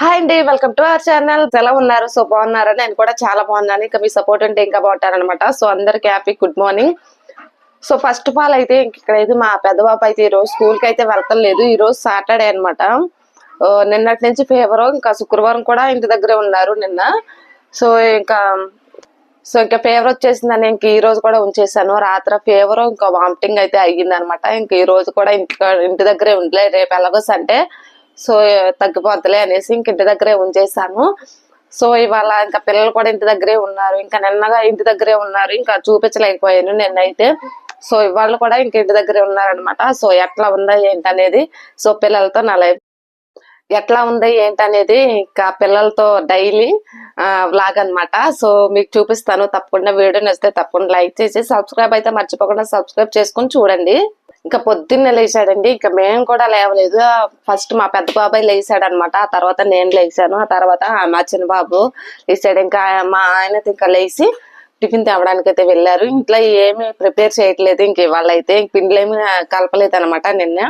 Hi అండి welcome to our channel. ఎలా ఉన్నారు? సో బాగున్నారు? నేను కూడా చాలా బాగున్నాను. ఇంకా మీ సపోర్ట్ ఉంటే ఇంకా బాగుంటారనమాట సో అందరికి happy good morning. So first of all అయితే ఇక్కడైతే మా పెద్దబాబు అయితే ఈ రోజు స్కూల్కి అయితే వెళ్తలేదు ఈ రోజు సాటర్డే అనమాట నిన్నటి నుంచి ఫీవర్ ఇంకా శుక్రవారం కూడా ఇంటి దగ్గరే ఉన్నారు నిన్న. సో ఇంకా సో ఇంకా ఫీవర్ వచ్చేసిందని ఇంక ఈ రోజు కూడా ఉంచేసాను రాత్రి ఫీవర్ ఇంకా వామిటింగ్ అయితే అయ్యింది అనమాట ఇంక ఈ రోజు కూడా ఇంటి ఇంటి దగ్గరే ఉండలే. రేపు ఎలాగోస్ అంటే సో తగ్గిపోద్దులే అనేసి ఇంక ఇంటి దగ్గరే ఉంచేసాను సో ఇవాళ ఇంకా పిల్లలు కూడా ఇంటి దగ్గరే ఉన్నారు. ఇంకా నిన్నగా ఇంటి దగ్గరే ఉన్నారు. ఇంకా చూపించలేకపోయాను నిన్నైతే సో ఇవాళ కూడా ఇంక ఇంటి దగ్గరే ఉన్నారనమాట. సో ఎట్లా ఉందా ఏంటనేది. సో పిల్లలతో నా లైఫ్ ఎట్లా ఉంది ఏంటనేది ఇంకా పిల్లలతో డైలీ వ్లాగ్ అన్నమాట. సో మీకు చూపిస్తాను తప్పకుండా. వీడియో నచ్చితే తప్పకుండా లైక్ చేసి సబ్స్క్రైబ్ అయితే మర్చిపోకుండా సబ్స్క్రైబ్ చేసుకొని చూడండి. ఇంకా పొద్దున్నే లేచాడండి. ఇంకా మేము కూడా లేవలేదు. ఫస్ట్ మా పెద్ద బాబాయ్ లేచాడు అనమాట ఆ తర్వాత నేను లేచాను. ఆ తర్వాత మా చిన్న బాబు లేచాడు. ఇంకా మా ఆయన ఇంకా లేచి టిఫిన్ తేవడానికి అయితే వెళ్ళారు. ఇంట్లో ఏమి ప్రిపేర్ చేయట్లేదు. ఇంక ఇవాళ అయితే పిండిలు ఏమి కలపలేదు అనమాట నిన్న.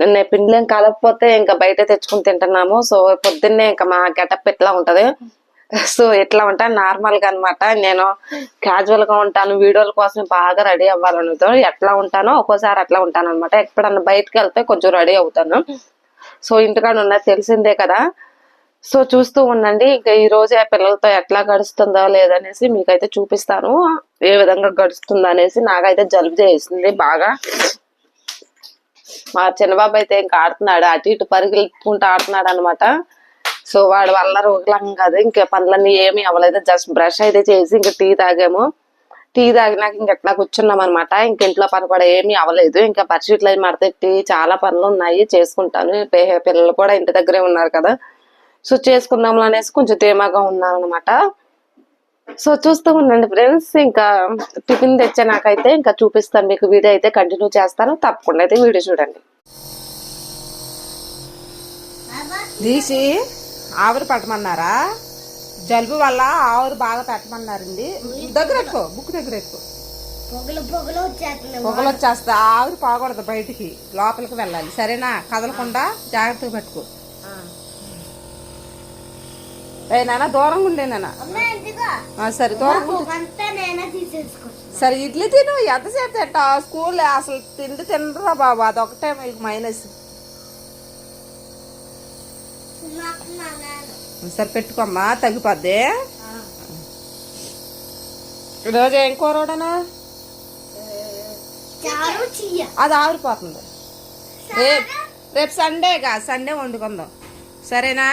నిన్న పిండిలు ఏం కలపకపోతే ఇంకా బయట తెచ్చుకుని తింటున్నాము. సో పొద్దున్నే ఇంకా మా గెటప్ ఎట్లా ఉంటది? సో ఎట్లా ఉంటా? నార్మల్గా అనమాట నేను క్యాజువల్గా ఉంటాను వీడియోల కోసం బాగా రెడీ అవ్వాలనుతో ఎట్లా ఉంటానో ఒక్కోసారి అట్లా ఉంటాను అనమాట ఎప్పుడన్నా బయటకు వెళ్తే కొంచెం రెడీ అవుతాను. సో ఇంటికాడ ఉన్నది తెలిసిందే కదా. సో చూస్తూ ఉండండి. ఇంకా ఈ రోజు ఆ పిల్లలతో ఎట్లా గడుస్తుందో లేదనేసి మీకైతే చూపిస్తాను. ఏ విధంగా గడుస్తుందో అనేసి నాకైతే జలుబు చేసింది బాగా. మా చిన్నబాబు అయితే ఇంకా ఆడుతున్నాడు. అటు ఇటు పరుగులుకుంటూ ఆడుతున్నాడు అనమాట సో వాడు వల్ల రోగులం కాదు. ఇంకా పనులన్నీ ఏమీ అవ్వలేదు. జస్ట్ బ్రష్ అయితే చేసి ఇంకా టీ తాగాము. టీ తాగినాక ఇంక ఎట్లా కూర్చున్నాం అనమాట ఇంక ఇంట్లో పని కూడా ఏమీ అవ్వలేదు. ఇంకా పరిస్థితులు అవి మడతెట్టి చాలా పనులు ఉన్నాయి. చేసుకుంటాను. పే- పిల్లలు కూడా ఇంటి దగ్గరే ఉన్నారు కదా. సో చేసుకుందాం అనేసి కొంచెం ధీమాగా ఉన్నాను అనమాట సో చూస్తూ ఉండండి ఫ్రెండ్స్. ఇంకా టిఫిన్ తెచ్చే నాకైతే ఇంకా చూపిస్తాను. మీకు వీడియో అయితే కంటిన్యూ చేస్తాను. తప్పకుండా అయితే వీడియో చూడండి. ఆవిరి పెట్టమన్నారా? జలుబు వల్ల ఆవిరి బాగా పెట్టమన్నారండి. దగ్గర పెట్టుకో బుక్ దగ్గర పెట్టుకో పొగలు వచ్చేస్తా ఆవిరి పోకూడదు బయటికి లోపలికి వెళ్ళాలి. సరేనా? కదలకుండా జాగ్రత్తగా పెట్టుకో. ఏ నాన్న దూరంగా ఉండే నాన్న. సరే దూరంగా సరే ఇడ్లీ తిను ఎంతసేపు తింటా స్కూల్ అసలు తిండి తినరా బాబు అదొకటే మీకు మైనస్ సరే పెట్టుకోమ్మా తగ్గిపోద్ది. ఈరోజు ఏం కూర వండానా? చారు చెయ్య. అది ఆవిరిపోతుంది. రేపు రేపు సండేగా సండే వండుకుందాం. సరేనా?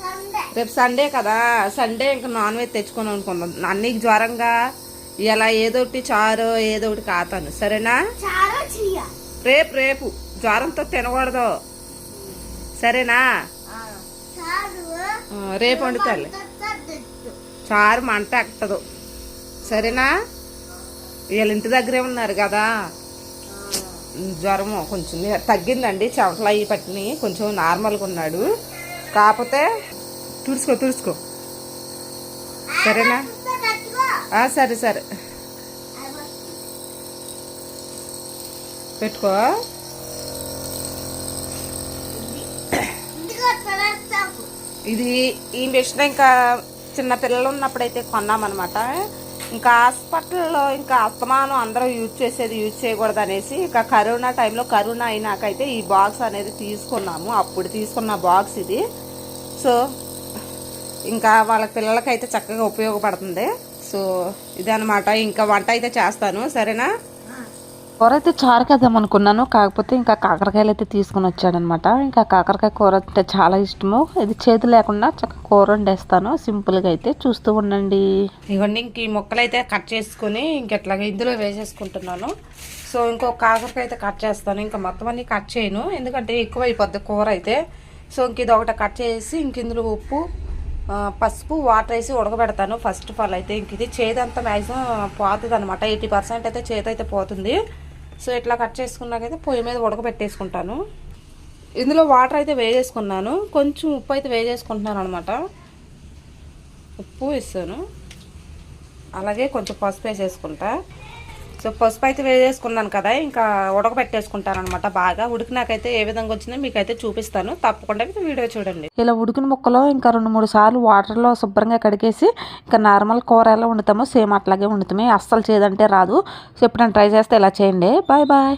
సండే రేపు సండే కదా సండే ఇంకా నాన్ వెజ్ తెచ్చుకొని వండుకుందాం. అన్నికి జ్వరంగా ఇలా ఏదో ఒకటి చారు ఏదో ఒకటి కాతాను. సరేనా? రేపు రేపు. జ్వరంతో తినకూడదు. సరేనా? రేపు వండుతాలే చారు మంట ఎక్కదు. సరేనా? వీళ్ళ ఇంటి దగ్గరే ఉన్నారు కదా. జ్వరము కొంచెం తగ్గిందండి. చెమటలు అవి పట్టిని కొంచెం నార్మల్గా ఉన్నాడు. కాకపోతే తుడుచుకో తుడుచుకో. సరేనా? సరే సరే. పెట్టుకో. ఇది ఈ మిషన్ ఇంకా చిన్న పిల్లలు ఉన్నప్పుడైతే కొన్నామన్నమాట. ఇంకా హాస్పిటల్లో ఇంకా అస్తమానం అందరూ యూజ్ చేసేది యూజ్ చేయకూడదు అనేసి ఇంకా కరోనా టైంలో కరోనా అయినాకైతే ఈ బాక్స్ అనేది తీసుకున్నాము. అప్పుడు తీసుకున్న బాక్స్ ఇది. సో ఇంకా వాళ్ళ పిల్లలకైతే చక్కగా ఉపయోగపడుతుంది. సో ఇదనమాట ఇంకా వంట అయితే చేస్తాను. సరేనా? కూర అయితే చారు కదాం అనుకున్నాను. కాకపోతే ఇంకా కాకరకాయలు అయితే తీసుకుని వచ్చాడనమాట. ఇంకా కాకరకాయ కూర అంటే చాలా ఇష్టము. ఇది చేతి లేకుండా చక్కగా కూర వండేస్తాను. సింపుల్గా అయితే చూస్తూ ఉండండి. ఇవన్నీ ఇంక ఈ మొక్కలు అయితే కట్ చేసుకుని ఇంకెట్లాగా ఇందులో వేసేసుకుంటున్నాను. సో ఇంకో కాకరకాయ అయితే కట్ చేస్తాను. ఇంకా మొత్తం అన్ని కట్ చేయను. ఎందుకంటే ఎక్కువ అయిపోద్ది కూర అయితే. సో ఇంక ఇది ఒకటి కట్ చేసి ఇంక ఇందులో ఉప్పు పసుపు వాటర్ వేసి ఉడకబెడతాను. ఫస్ట్ ఆఫ్ ఆల్ అయితే ఇంక ఇది చేదంతా మ్యాక్సిమం పోతుంది అనమాట ఎయిటీ పర్సెంట్ అయితే చేతి అయితే పోతుంది. సో ఇట్లా కట్ చేసుకున్నాకైతే పొయ్యి మీద ఉడకబెట్టేసుకుంటాను. ఇందులో వాటర్ అయితే వేసేసుకున్నాను కొంచెం ఉప్పు అయితే వేసేసుకుంటున్నాను అనమాట ఉప్పు వేస్తాను. అలాగే కొంచెం పసుపు వేసేసుకుంటా. సో పసుపు అయితే వేసేసుకున్నాను కదా ఇంకా ఉడకబెట్టేసుకుంటాను అనమాట బాగా. ఉడికినాకైతే ఏ విధంగా వచ్చినా మీకైతే చూపిస్తాను. తప్పకుండా మీకు వీడియో చూడండి. ఇలా ఉడికిన ముక్కలో ఇంకా రెండు మూడు సార్లు వాటర్లో శుభ్రంగా కడిగేసి ఇంకా నార్మల్ కూర ఎలా వండుతామో సేమ్ అట్లాగే వండుతామే. అస్సలు చేయదంటే రాదు. సో ఎప్పుడైనా ట్రై చేస్తే ఇలా చేయండి. Bye bye.